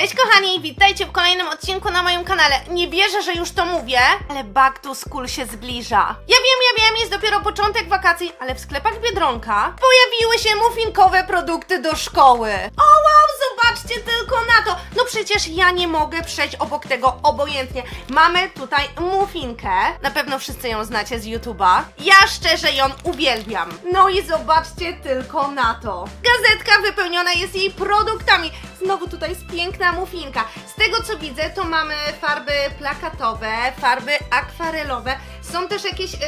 Cześć kochani, witajcie w kolejnym odcinku na moim kanale. Nie wierzę, że już to mówię, ale Back to School się zbliża. Ja wiem, wiem, jest dopiero początek wakacji, ale w sklepach Biedronka pojawiły się muffinkowe produkty do szkoły. O wow, zobaczcie tylko na to! No przecież ja nie mogę przejść obok tego obojętnie. Mamy tutaj muffinkę, na pewno wszyscy ją znacie z YouTube'a. Ja szczerze ją uwielbiam. No i zobaczcie tylko na to. Gazetka wypełniona jest jej produktami. Znowu tutaj jest piękna muffinka. Z tego co widzę, to mamy farby plakatowe, farby akwarelowe, są też jakieś e,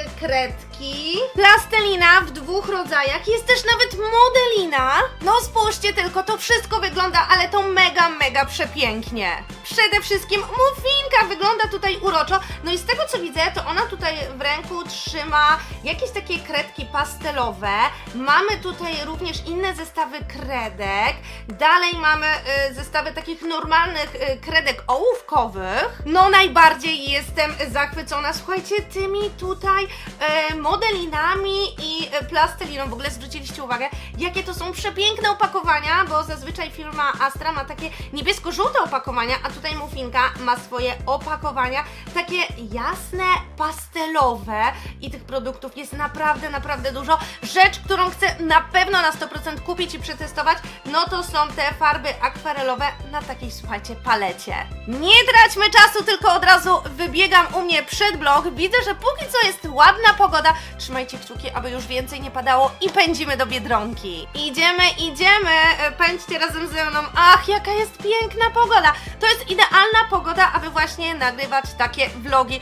plastelina w dwóch rodzajach, jest też nawet modelina. No spójrzcie tylko, to wszystko wygląda, ale to mega, mega przepięknie. Przede wszystkim muffinka wygląda tutaj uroczo. No i z tego co widzę, to ona tutaj w ręku trzyma jakieś takie kredki pastelowe. Mamy tutaj również inne zestawy kredek. Dalej mamy y, zestawy takich normalnych y, kredek ołówkowych. No najbardziej jestem zachwycona, słuchajcie, tymi tutaj y, modelinami i y, plasteliną. W ogóle zwróciliście uwagę, jakie to są przepiękne opakowania, bo zazwyczaj firma Astra ma takie niebiesko-żółte opakowania, a tutaj Muffinka ma swoje opakowania takie jasne, pastelowe i tych produktów jest naprawdę, naprawdę dużo. Rzecz, którą chcę na pewno na 100% kupić i przetestować, no to są te farby akwarelowe na takiej, słuchajcie, palecie. Nie traćmy czasu, tylko od razu wybiegam u mnie przed blok. Widzę, że póki co jest ładna pogoda. Trzymajcie kciuki, aby już więcej nie padało i pędzimy do Biedronki. Idziemy, idziemy, pędźcie razem ze mną. Ach, jaka jest piękna pogoda. To jest idealna pogoda, aby właśnie nagrywać takie vlogi.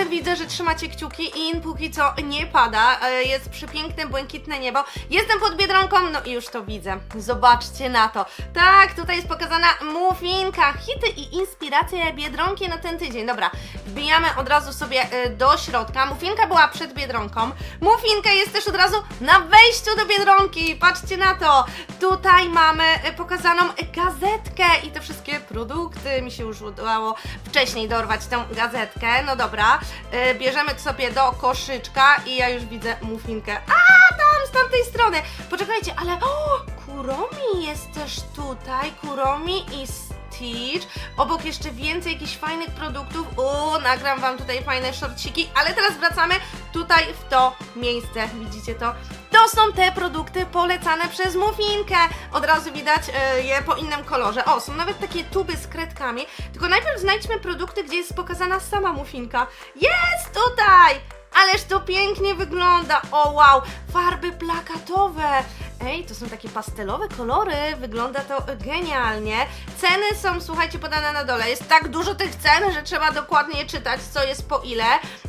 E, Widzę, że trzymacie kciuki i póki co nie pada. E, Jest przepiękne, błękitne niebo. Jestem pod Biedronką, no i już to widzę. Zobaczcie na to. Tak, tutaj jest pokazana muffinka, hity i inspiracje Biedronki na ten tydzień. Dobra, wbijamy od razu sobie e, do środka. Muffinka była przed Biedronką. Muffinka jest też od razu na wejściu do Biedronki. Patrzcie na to. Tutaj mamy e, pokazaną gazetkę i te wszystkie produkty. Mi się już udało wcześniej dorwać tę gazetkę. No dobra, e, bierzemy sobie do koszyczka i ja już widzę muffinkę. A, tam z tamtej strony. Poczekajcie, ale o, Kuromi jest też tutaj. Kuromi i Stitch. Obok jeszcze więcej jakichś fajnych produktów. O, nagram Wam tutaj fajne shortciki, ale teraz wracamy tutaj w to miejsce. Widzicie to? To są te produkty polecane przez Muffinkę. Od razu widać e, je po innym kolorze. O, są nawet takie tuby z kredkami. Tylko najpierw znajdźmy produkty, gdzie jest pokazana sama Muffinka. Jest tutaj! Ależ to pięknie wygląda! O wow! Farby plakatowe! Ej, to są takie pastelowe kolory, wygląda to genialnie. Ceny są, słuchajcie, podane na dole. Jest tak dużo tych cen, że trzeba dokładnie czytać, co jest po ile.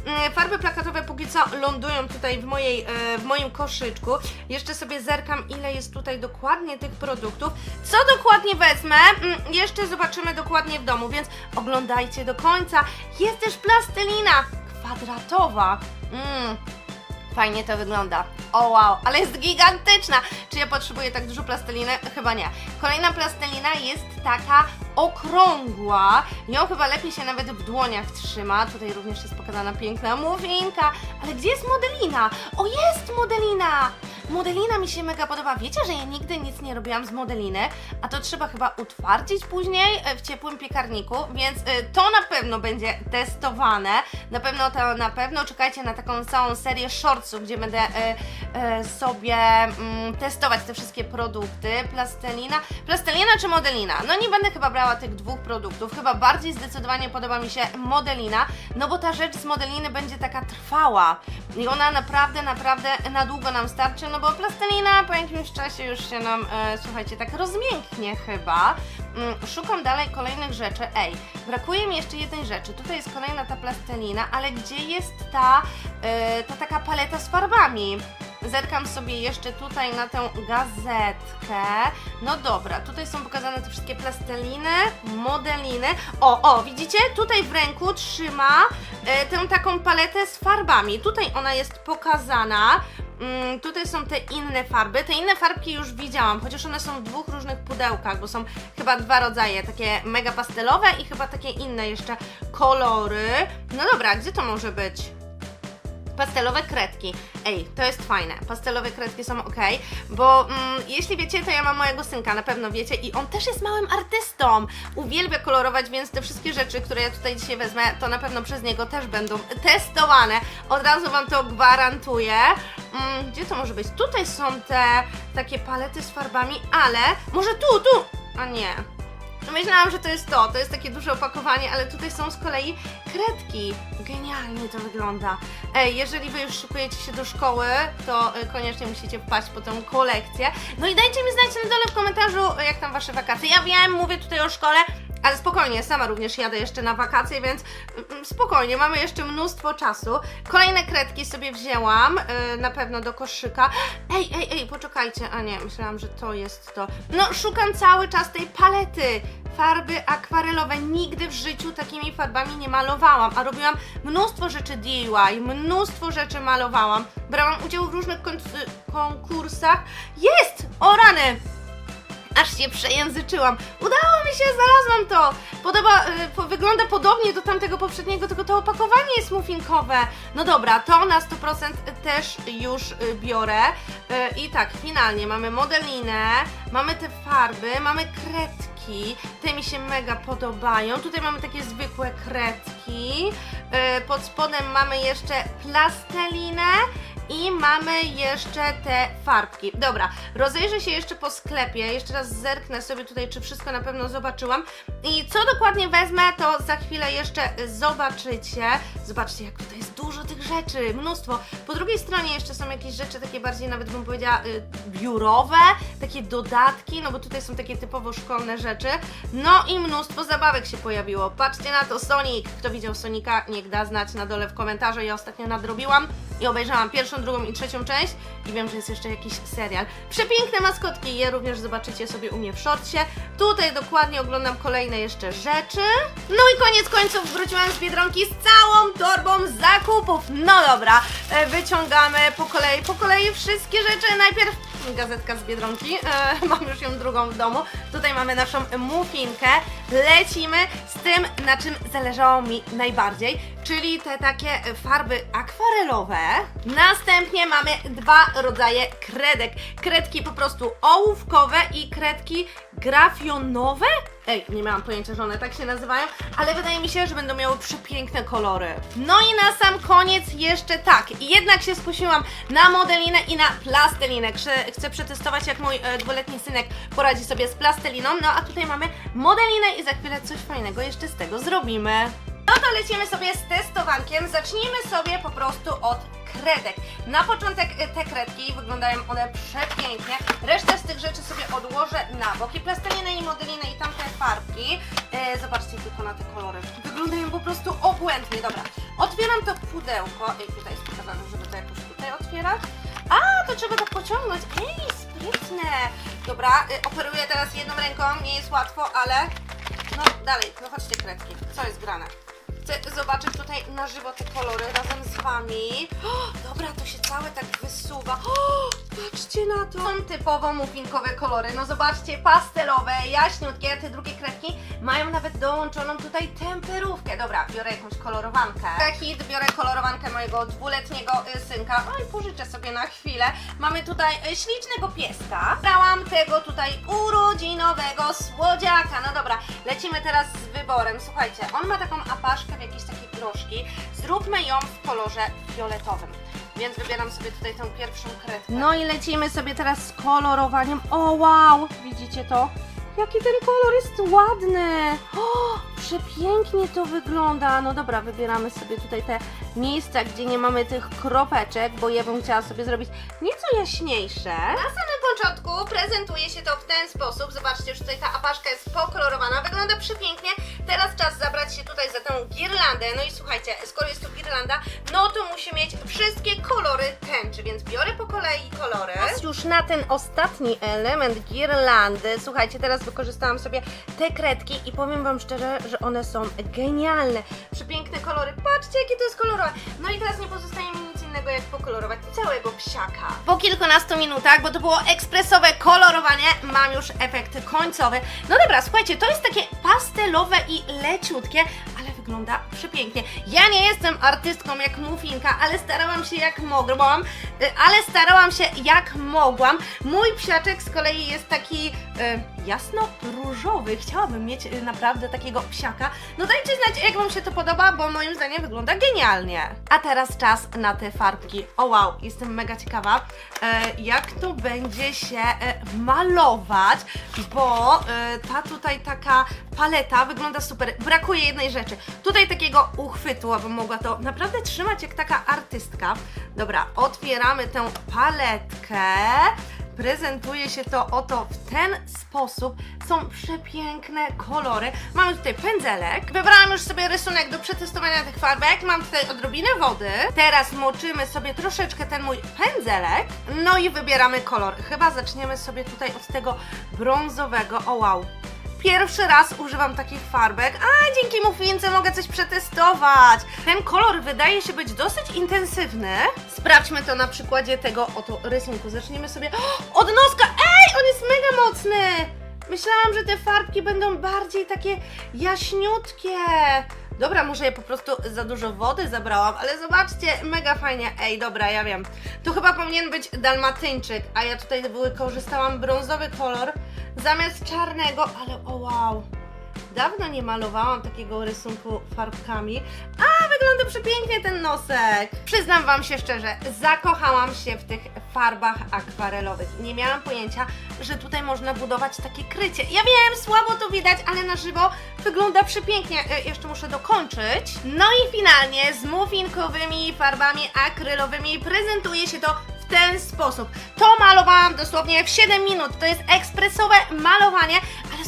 Mm, Farby plakatowe póki co lądują tutaj w, mojej, e, w moim koszyczku. Jeszcze sobie zerkam, ile jest tutaj dokładnie tych produktów. Co dokładnie wezmę, mm, jeszcze zobaczymy dokładnie w domu, więc oglądajcie do końca. Jest też plastelina kwadratowa. Mm. Fajnie to wygląda. O wow, ale jest gigantyczna. Czy ja potrzebuję tak dużo plasteliny? Chyba nie. Kolejna plastelina jest taka okrągła. Ją chyba lepiej się nawet w dłoniach trzyma. Tutaj również jest pokazana piękna muffinka. Ale gdzie jest modelina? O, jest modelina! Modelina mi się mega podoba. Wiecie, że ja nigdy nic nie robiłam z modeliny, a to trzeba chyba utwardzić później e, w ciepłym piekarniku, więc e, to na pewno będzie testowane. Na pewno to na pewno czekajcie na taką całą serię shortsów, gdzie będę e, sobie mm, testować te wszystkie produkty. Plastelina. Plastelina czy modelina? No nie będę chyba brała tych dwóch produktów. Chyba bardziej zdecydowanie podoba mi się modelina, no bo ta rzecz z modeliny będzie taka trwała i ona naprawdę, naprawdę na długo nam starczy, no bo plastelina po jakimś czasie już się nam, e, słuchajcie, tak rozmięknie chyba. Mm, szukam dalej kolejnych rzeczy. Ej, brakuje mi jeszcze jednej rzeczy. Tutaj jest kolejna ta plastelina, ale gdzie jest ta, e, ta taka paleta z farbami? Zerkam sobie jeszcze tutaj na tę gazetkę. No dobra, tutaj są pokazane te wszystkie plasteliny, modeliny. O, o, widzicie? Tutaj w ręku trzyma e, tę taką paletę z farbami. Tutaj ona jest pokazana. Mm, tutaj są te inne farby. Te inne farbki już widziałam, chociaż one są w dwóch różnych pudełkach, bo są chyba dwa rodzaje, takie mega pastelowe i chyba takie inne jeszcze kolory. No dobra, gdzie to może być? Pastelowe kredki. Ej, to jest fajne. Pastelowe kredki są ok, bo mm, jeśli wiecie, to ja mam mojego synka, na pewno wiecie, i on też jest małym artystą. Uwielbia kolorować, więc te wszystkie rzeczy, które ja tutaj dzisiaj wezmę, to na pewno przez niego też będą testowane. Od razu Wam to gwarantuję. Mm, gdzie to może być? Tutaj są te takie palety z farbami, ale może tu, tu! A nie. Myślałam, że to jest to, to jest takie duże opakowanie, ale tutaj są z kolei kredki. Genialnie to wygląda. Ej, jeżeli Wy już szykujecie się do szkoły, to y, koniecznie musicie wpaść po tę kolekcję. No i dajcie mi znać na dole w komentarzu, jak tam Wasze wakacje. Ja wiem, mówię tutaj o szkole, ale spokojnie, sama również jadę jeszcze na wakacje, więc mm, spokojnie, mamy jeszcze mnóstwo czasu. Kolejne kredki sobie wzięłam, y, na pewno do koszyka. Ej, ej, ej, poczekajcie, a nie, myślałam, że to jest to. No, szukam cały czas tej palety. Farby akwarelowe. Nigdy w życiu takimi farbami nie malowałam, a robiłam mnóstwo rzeczy DIY, mnóstwo rzeczy malowałam. Brałam udział w różnych kon- konkursach. Jest! O rany! Aż się przejęzyczyłam. Udało mi się, znalazłam to! Podoba, y, po, wygląda podobnie do tamtego poprzedniego, tylko to opakowanie jest muffinkowe. No dobra, to na 100% też już y, biorę. Y, I tak, finalnie mamy modelinę, mamy te farby, mamy kredki. Te mi się mega podobają. Tutaj mamy takie zwykłe kredki. Y, Pod spodem mamy jeszcze plastelinę. I mamy jeszcze te farbki. Dobra, rozejrzę się jeszcze po sklepie, jeszcze raz zerknę sobie tutaj, czy wszystko na pewno zobaczyłam. I co dokładnie wezmę, to za chwilę jeszcze zobaczycie. Zobaczcie, jak tutaj jest dużo tych rzeczy, mnóstwo. Po drugiej stronie jeszcze są jakieś rzeczy takie bardziej, nawet bym powiedziała, y, biurowe, takie dodatki, no bo tutaj są takie typowo szkolne rzeczy. No i mnóstwo zabawek się pojawiło. Patrzcie na to, Sonic. Kto widział Sonika, niech da znać na dole w komentarzu. Ja ostatnio nadrobiłam i obejrzałam pierwszą, drugą i trzecią część i wiem, że jest jeszcze jakiś serial. Przepiękne maskotki, je również zobaczycie sobie u mnie w shortsie. Tutaj dokładnie oglądam kolejne jeszcze rzeczy. No i koniec końców wróciłam z Biedronki z całą torbą zakupów. No dobra, e, wyciągamy po kolei, po kolei wszystkie rzeczy. Najpierw gazetka z Biedronki, e, mam już ją drugą w domu. Tutaj mamy naszą muffinkę. Lecimy z tym, na czym zależało mi najbardziej, czyli te takie farby akwarelowe. Następnie mamy dwa rodzaje kredek. Kredki po prostu ołówkowe i kredki grafionowe. Ej, nie miałam pojęcia, że one tak się nazywają, ale wydaje mi się, że będą miały przepiękne kolory. No i na sam koniec jeszcze tak, jednak się skusiłam na modelinę i na plastelinę. Chcę, przetestować, jak mój e, dwuletni synek poradzi sobie z plasteliną. No a tutaj mamy modelinę i za chwilę coś fajnego jeszcze z tego zrobimy. No to lecimy sobie z testowankiem. Zacznijmy sobie po prostu od kredek. Na początek y, te kredki wyglądają one przepięknie. Resztę z tych rzeczy sobie odłożę na bok. I plastelinę i modelinę i tamte farbki. E, zobaczcie tylko na te kolory. Wyglądają po prostu obłędnie. Dobra, otwieram to pudełko. Ej, tutaj jest pokazane, żeby to jakoś tutaj otwierać. A, to trzeba to pociągnąć. Ej, sprytne. Dobra, y, operuję teraz jedną ręką. Nie jest łatwo, ale... No dalej, no chodźcie kredki. Co jest grane? Chcę zobaczyć tutaj na żywo te kolory razem z Wami. O, dobra, to się całe tak wysuwa. O, patrzcie na to. Są typowo muffinkowe kolory. No zobaczcie, pastelowe, jaśniutkie. Te drugie kredki mają nawet dołączoną tutaj temperówkę. Dobra, biorę jakąś kolorowankę. Hit, biorę kolorowankę mojego dwuletniego y, synka. Oj, pożyczę sobie na chwilę. Mamy tutaj y, ślicznego pieska. Brałam tego tutaj urodzinowego słodziaka. No dobra, lecimy teraz z wyborem. Słuchajcie, on ma taką apaszkę w jakieś takie groszki. Zróbmy ją w kolorze fioletowym. Więc wybieram sobie tutaj tę pierwszą kredkę. No i lecimy sobie teraz z kolorowaniem. O wow! Widzicie to? Jaki ten kolor jest ładny! O, przepięknie to wygląda. No dobra, wybieramy sobie tutaj te miejsca, gdzie nie mamy tych kropeczek, bo ja bym chciała sobie zrobić nieco jaśniejsze. Na samym początku prezentuje się to w ten sposób. Zobaczcie, już tutaj ta apaszka jest pokolorowana. Wygląda przepięknie. Teraz czas zabrać się tutaj za tę girlandę. No i słuchajcie, skoro jest to girlanda, no to musi mieć wszystkie kolory tęczy, więc biorę po kolei kolory. Teraz już na ten ostatni element girlandy, słuchajcie, teraz wykorzystałam sobie te kredki i powiem Wam szczerze, że one są genialne. Przepiękne kolory. Patrzcie, jakie to jest kolorowe. No i teraz nie pozostaje mi innego, jak pokolorować całego psiaka. Po kilkunastu minutach, bo to było ekspresowe kolorowanie, mam już efekt końcowy. No dobra, słuchajcie, to jest takie pastelowe i leciutkie, ale wygląda przepięknie. Ja nie jestem artystką jak Mufinka, ale starałam się jak mogłam, y, ale starałam się jak mogłam. Mój psiaczek z kolei jest taki y, jasno-różowy. Chciałabym mieć y, naprawdę takiego psiaka. No dajcie znać, jak Wam się to podoba, bo moim zdaniem wygląda genialnie. A teraz czas na te farbki. O wow, jestem mega ciekawa, e, jak to będzie się e, malować, bo e, ta tutaj taka paleta wygląda super. Brakuje jednej rzeczy. Tutaj takiego uchwytu, abym mogła to naprawdę trzymać jak taka artystka. Dobra, otwieramy tę paletkę. Prezentuje się to oto w ten sposób. Są przepiękne kolory. Mamy tutaj pędzelek. Wybrałam już sobie rysunek do przetestowania tych farbek. Mam tutaj odrobinę wody. Teraz moczymy sobie troszeczkę ten mój pędzelek. No i wybieramy kolor. Chyba zaczniemy sobie tutaj od tego brązowego. O wow. Pierwszy raz używam takich farbek, a dzięki muffince mogę coś przetestować. Ten kolor wydaje się być dosyć intensywny. Sprawdźmy to na przykładzie tego oto rysunku. Zaczniemy sobie o, od noska. Ej, on jest mega mocny! Myślałam, że te farbki będą bardziej takie jaśniutkie. Dobra, może ja po prostu za dużo wody zabrałam, ale zobaczcie, mega fajnie. Ej, dobra, ja wiem. To chyba powinien być dalmatyńczyk, a ja tutaj wykorzystałam brązowy kolor zamiast czarnego, ale o wow. Dawno nie malowałam takiego rysunku farbkami. A, wygląda przepięknie ten nosek. Przyznam Wam się szczerze, zakochałam się w tych farbach akwarelowych. Nie miałam pojęcia, że tutaj można budować takie krycie. Ja wiem, słabo to widać, ale na żywo wygląda przepięknie. E, jeszcze muszę dokończyć. No i finalnie z muffinkowymi farbami akrylowymi prezentuje się to w ten sposób. To malowałam dosłownie w 7 minut. To jest ekspresowe malowanie,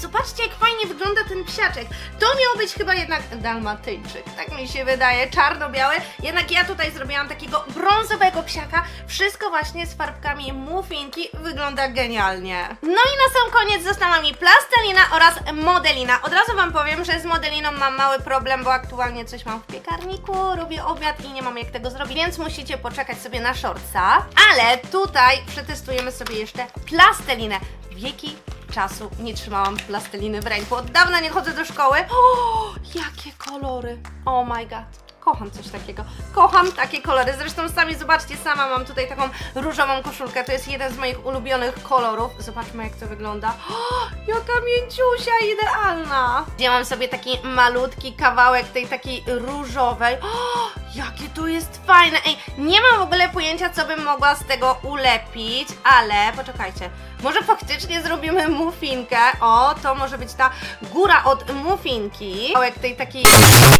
zobaczcie, jak fajnie wygląda ten psiaczek. To miał być chyba jednak dalmatyńczyk, tak mi się wydaje, czarno-biały. Jednak ja tutaj zrobiłam takiego brązowego psiaka. Wszystko właśnie z farbkami muffinki wygląda genialnie. No i na sam koniec została mi plastelina oraz modelina. Od razu Wam powiem, że z modeliną mam mały problem, bo aktualnie coś mam w piekarniku, robię obiad i nie mam jak tego zrobić, więc musicie poczekać sobie na shortsa. Ale tutaj przetestujemy sobie jeszcze plastelinę. Wieki czasu nie trzymałam plasteliny w ręku. Od dawna nie chodzę do szkoły. O, jakie kolory! Oh my god. Kocham coś takiego. Kocham takie kolory. Zresztą sami zobaczcie, sama mam tutaj taką różową koszulkę. To jest jeden z moich ulubionych kolorów. Zobaczmy jak to wygląda. O, jaka mięciusia, idealna. Wzięłam sobie taki malutki kawałek tej takiej różowej. O, jakie to jest fajne. Ej, nie mam w ogóle pojęcia, co bym mogła z tego ulepić, ale poczekajcie. Może faktycznie zrobimy muffinkę. O, to może być ta góra od muffinki. Kawałek tej takiej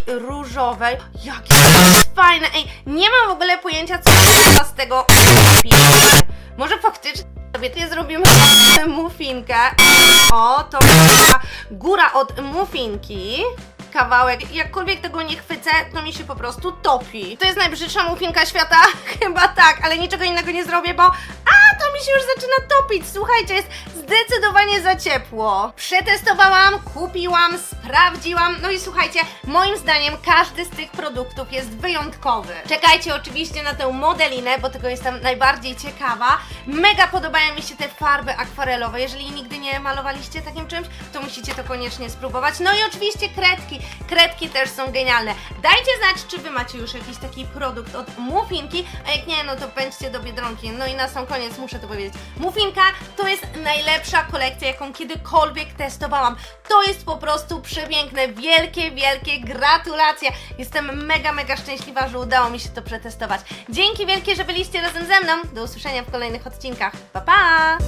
różowej. Jakie to jest fajne. Ej, nie mam w ogóle pojęcia, co bym mogła z tego ulepić. Może faktycznie sobie zrobimy muffinkę. O, to ta góra od muffinki kawałek. Jakkolwiek tego nie chwycę, to mi się po prostu topi. To jest najbrzydsza muffinka świata? Chyba tak, ale niczego innego nie zrobię, bo... A, to mi się już zaczyna topić. Słuchajcie, jest zdecydowanie za ciepło. Przetestowałam, kupiłam, sprawdziłam. No i słuchajcie, moim zdaniem każdy z tych produktów jest wyjątkowy. Czekajcie oczywiście na tę modelinę, bo tego jestem najbardziej ciekawa. Mega podobają mi się te farby akwarelowe. Jeżeli nigdy nie malowaliście takim czymś, to musicie to koniecznie spróbować. No i oczywiście kredki. Kredki też są genialne. Dajcie znać, czy Wy macie już jakiś taki produkt od Muffinki, a jak nie, no to pędźcie do Biedronki. No i na sam koniec muszę to powiedzieć. Muffinka to jest najlepsza kolekcja, jaką kiedykolwiek testowałam. To jest po prostu przepiękne. Wielkie, wielkie gratulacje. Jestem mega, mega szczęśliwa, że udało mi się to przetestować. Dzięki wielkie, że byliście razem ze mną. Do usłyszenia w kolejnych odcinkach. Pa, pa!